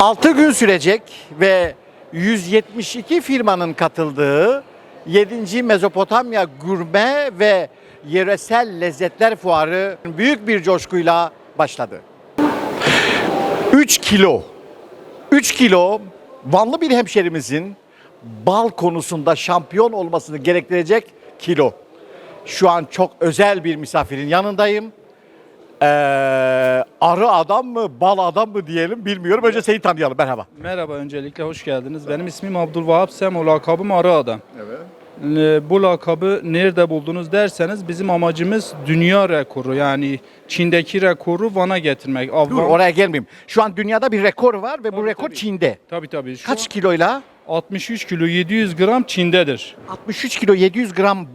6 gün sürecek ve 172 firmanın katıldığı 7. Mezopotamya Gurme ve Yöresel Lezzetler Fuarı büyük bir coşkuyla başladı. 3 kilo, 3 kilo Vanlı bir hemşerimizin bal konusunda şampiyon olmasını gerektirecek kilo. Şu an çok özel bir misafirin yanındayım. Ee, arı adam mı, bal adam mı diyelim bilmiyorum. Önce seni tanıyalım. Merhaba. Merhaba öncelikle hoş geldiniz. Benim ismim Abdülvahap Semo, lakabım Arı Adam. Evet. Bu lakabı nerede buldunuz derseniz bizim amacımız dünya rekoru yani Çin'deki rekoru Van'a getirmek. Dur Avvan- oraya gelmeyeyim. Şu an dünyada bir rekor var ve bu Tabii, rekor tabii. Çin'de. Tabii tabii. Şu Kaç an kiloyla? 63 kilo 700 gram Çin'dedir. 63 kilo 700 gram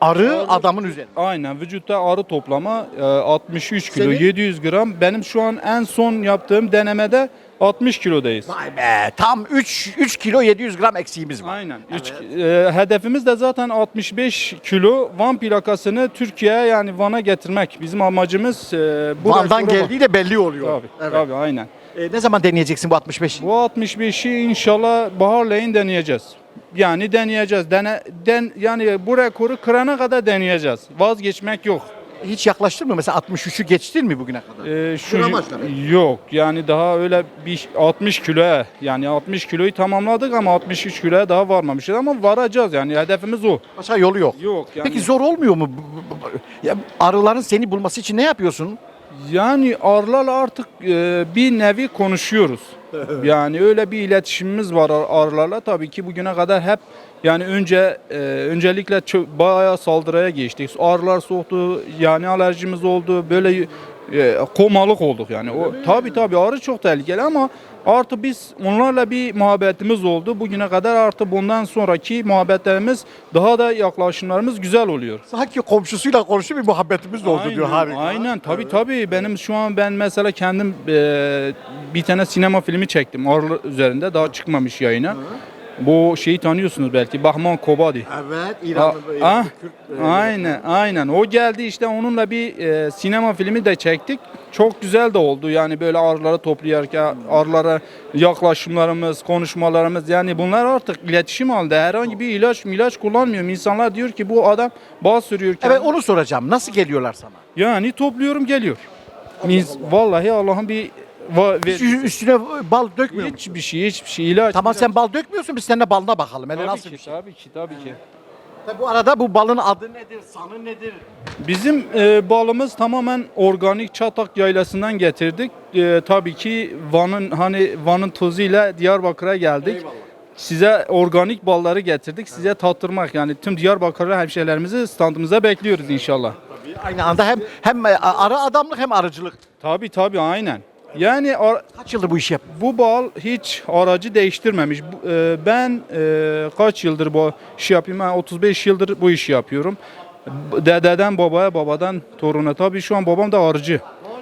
arı adamın üzerinde. Aynen vücutta arı toplama e, 63 kilo Senin? 700 gram. Benim şu an en son yaptığım denemede 60 kilodayız. Vay be tam 3 3 kilo 700 gram eksiğimiz var. Aynen. Üç, e, hedefimiz de zaten 65 kilo Van plakasını Türkiye'ye yani Van'a getirmek. Bizim amacımız e, bu Van'dan geldiği de belli oluyor. Tabii, Evet. tabii aynen. Ee, ne zaman deneyeceksin bu 65'i? Bu 65'i inşallah baharleyin deneyeceğiz. Yani deneyeceğiz. Dene, den, yani bu rekoru kırana kadar deneyeceğiz. Vazgeçmek yok. Hiç yaklaştın mı? Mesela 63'ü geçtin mi bugüne kadar? Ee, şu yok yani daha öyle bir 60 kiloya yani 60 kiloyu tamamladık ama 63 kiloya daha varmamışız ama varacağız yani hedefimiz o. Başka yolu yok. Yok yani. Peki zor olmuyor mu? Ya arıların seni bulması için ne yapıyorsun? Yani arılarla artık e, bir nevi konuşuyoruz. yani öyle bir iletişimimiz var ar- arılarla. Tabii ki bugüne kadar hep yani önce e, öncelikle çö- bayağı saldırıya geçtik. Arılar soğuktu, yani alerjimiz oldu. Böyle e, komalık olduk yani. O tabii tabii arı çok tehlikeli ama artık biz onlarla bir muhabbetimiz oldu. Bugüne kadar artık bundan sonraki muhabbetlerimiz daha da yaklaşımlarımız güzel oluyor. Sanki komşusuyla konuşuyor bir muhabbetimiz de oldu diyor harika. Aynen tabii tabii. Benim şu an ben mesela kendim e, bir tane sinema filmi çektim Arlı üzerinde daha çıkmamış yayına. Bu şeyi tanıyorsunuz belki Bahman Kobadi. Evet, İranlı, ah, Kürt. e, aynen aynen o geldi işte onunla bir e, sinema filmi de çektik. Çok güzel de oldu yani böyle arıları toplayarken arılara yaklaşımlarımız, konuşmalarımız yani bunlar artık iletişim halinde herhangi bir ilaç ilaç kullanmıyorum. İnsanlar diyor ki bu adam bal sürüyorken Evet onu soracağım. Nasıl geliyorlar sana? yani topluyorum geliyor. Biz vallahi Allah'ın bir va- Hiç ver- üstüne bal dökmüyor musun? hiçbir şey hiçbir şey ilaç. Tamam ilaç. sen bal dökmüyorsun biz seninle balına bakalım. Hele tabii nasıl ki, bir şey? tabii ki tabii ki. Tabii Bu arada bu balın adı nedir? Sanı nedir? Bizim e, balımız tamamen organik Çatak yaylasından getirdik. E, tabii ki Van'ın hani Van'ın tozuyla Diyarbakır'a geldik. Size organik balları getirdik. Size tattırmak yani tüm Diyarbakırlı hemşehrilerimizi standımıza bekliyoruz inşallah. Aynı anda hem hem arı adamlık hem arıcılık. Tabii tabii aynen. Yani ar- Kaç yıldır bu işi yap? Bu bal hiç aracı değiştirmemiş. Bu- e, Ben e, kaç yıldır bu işi yapıyorum? Ben 35 yıldır bu işi yapıyorum. B- Dededen babaya, babadan toruna. Tabii şu an babam da arıcı.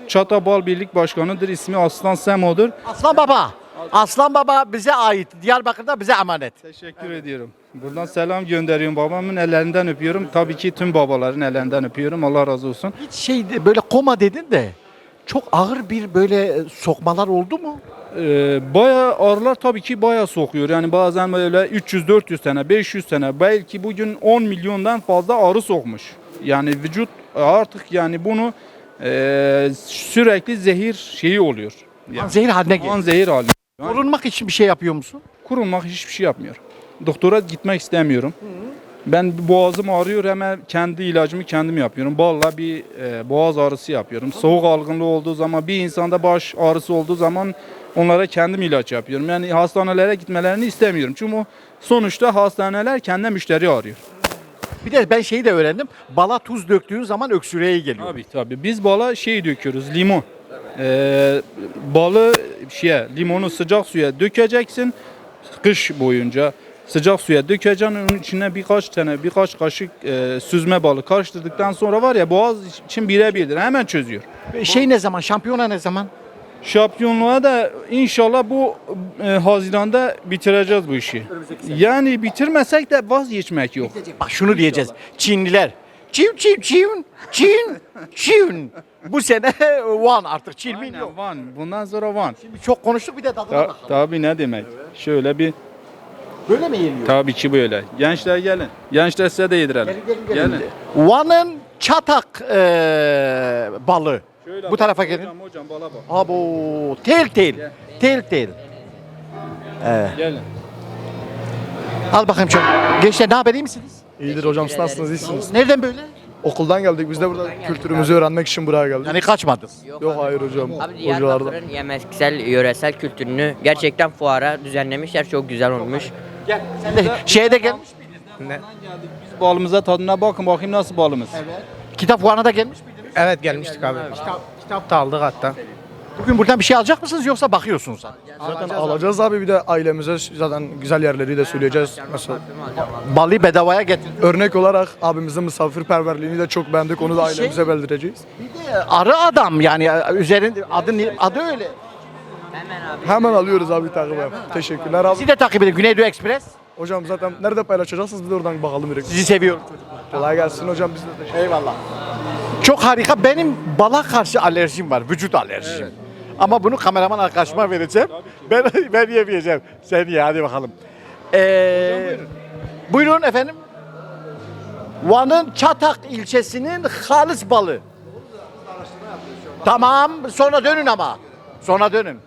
Çata Bal Birlik Başkanı'dır. İsmi Aslan Semo'dur. Aslan Baba. Aslan Baba bize ait. Diyarbakır'da bize emanet. Teşekkür ediyorum. Buradan selam gönderiyorum. Babamın ellerinden öpüyorum. Tabii ki tüm babaların ellerinden öpüyorum. Allah razı olsun. Hiç şey de- böyle koma dedin de çok ağır bir böyle e, sokmalar oldu mu? Ee, bayağı arılar tabii ki bayağı sokuyor. Yani bazen böyle 300-400 tane, 500 tane, belki bugün 10 milyondan fazla arı sokmuş. Yani vücut artık yani bunu e, sürekli zehir şeyi oluyor. Yani, Zehir haline geldi. zehir halinde. Korunmak için bir şey yapıyor musun? Kurulmak hiçbir şey yapmıyor. Doktora gitmek istemiyorum. Ben boğazım ağrıyor hemen kendi ilacımı kendim yapıyorum. Balla bir e, boğaz ağrısı yapıyorum. Soğuk algınlığı olduğu zaman bir insanda baş ağrısı olduğu zaman onlara kendim ilaç yapıyorum. Yani hastanelere gitmelerini istemiyorum. Çünkü sonuçta hastaneler kendi müşteri arıyor. Bir de ben şeyi de öğrendim. Bala tuz döktüğün zaman öksürüğe geliyor. Tabii tabii. Biz bala şey döküyoruz limon. Ee, balı şeye limonu sıcak suya dökeceksin kış boyunca. Sıcak suya dökeceksin onun içine birkaç tane birkaç kaşık e, süzme balı karıştırdıktan sonra var ya boğaz için birebirdir hemen çözüyor. Şey ne zaman? Şampiyona ne zaman? Şampiyonluğa da inşallah bu e, Haziran'da bitireceğiz bu işi. Yani bitirmesek de vazgeçmek yok. Bak şunu diyeceğiz. Çinliler Çiv çiv çiv çiv çiv. Bu sene Van artık Aynen yok. Van. Bundan sonra Van. Çok konuştuk bir de tadına Ta- bakalım. tabii ne demek? Şöyle bir Böyle mi yeniyor? tabii ki böyle. Gençler gelin. Gençler size de yedirelim. Gelin gelin gelin. Van'ın çatak eee, balı. Şöyle Bu tarafa gelin. Hocam hocam bala bak. Abo tel tel. Tel tel. Gelin. Al bakayım şöyle. Gençler ne haber iyi misiniz? İyidir hocam siz nasılsınız iyisiniz? Nereden böyle? Okuldan geldik biz de burada kültürümüzü öğrenmek için buraya geldik. Yani kaçmadınız. Yok hayır hocam. Abi Hocalardan. Diyarbakır'ın yemeksel, yöresel kültürünü gerçekten fuara düzenlemişler. Çok güzel olmuş. Gel. Sen de şeye de gelmiş miydin? Biz balımıza tadına bakın bakayım nasıl balımız. Kitap fuarına da gelmiş miydiniz? Evet gelmiştik abi. Kitap, kitap da aldık hatta. Bugün buradan bir şey alacak mısınız yoksa bakıyorsunuz sadece? Zaten alacağız abi bir de ailemize zaten güzel yerleri de söyleyeceğiz. Mesela Balı bedavaya getirdim. örnek olarak abimizin misafirperverliğini de çok beğendik. Onu da Şey- ailemize bildireceğiz. Bir de arı adam yani üzerinde adı adı öyle. Hemen alıyoruz abi takibe. Teşekkürler abi. Sizi de takip edin Güneydoğu Ekspres. Hocam zaten nerede paylaşacaksınız bir de oradan bakalım direkt. Sizi seviyorum. Kolay gelsin hocam biz de teşekkür Eyvallah. Çok harika. Benim bala karşı alerjim var. Vücut alerjim. Ama bunu kameraman arkadaşıma vereceğim. Ben ben yemeyeceğim. Sen ye hadi bakalım. Ee, buyurun efendim. Van'ın Çatak ilçesinin halis balı. Tamam. Sonra dönün ama. Sonra dönün.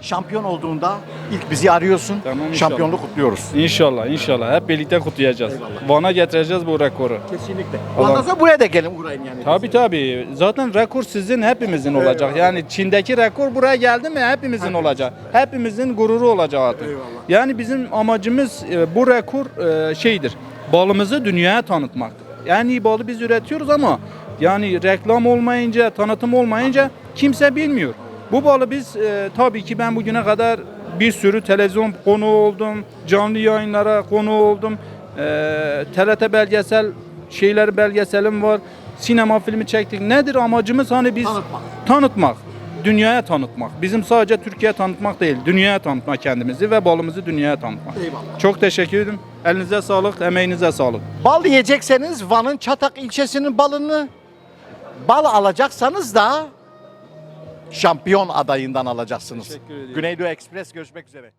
Şampiyon olduğunda ilk bizi arıyorsun. Tamam. Şampiyonluğu kutluyoruz. İnşallah inşallah hep birlikte kutlayacağız. Van'a getireceğiz bu rekoru. Kesinlikle. Allah- Ondan sonra buraya da gelin uğrayın yani. Tabii tabii. Zaten rekor sizin hepimizin olacak. Yani Çin'deki rekor buraya geldi mi hepimizin olacak. Hepimizin gururu olacak artık. Yani bizim amacımız e, bu rekor e, şeydir. Balımızı dünyaya tanıtmak. Yani iyi balı biz üretiyoruz ama yani reklam olmayınca, tanıtım olmayınca kimse bilmiyor. Bu balı biz e, tabii ki ben bugüne kadar bir sürü televizyon konu oldum, canlı yayınlara konu oldum. E, TRT belgesel şeyler belgeselim var. Sinema filmi çektik. Nedir amacımız? Hani biz Tanıtmak. tanıtmak. Dünyaya tanıtmak. Bizim sadece Türkiye tanıtmak değil, dünyaya tanıtmak kendimizi ve balımızı dünyaya tanıtmak. Eyvallah. Çok teşekkür ederim. Elinize sağlık, emeğinize sağlık. Bal yiyecekseniz Van'ın Çatak ilçesinin balını bal alacaksanız da şampiyon adayından alacaksınız. Güneydoğu Ekspres görüşmek üzere.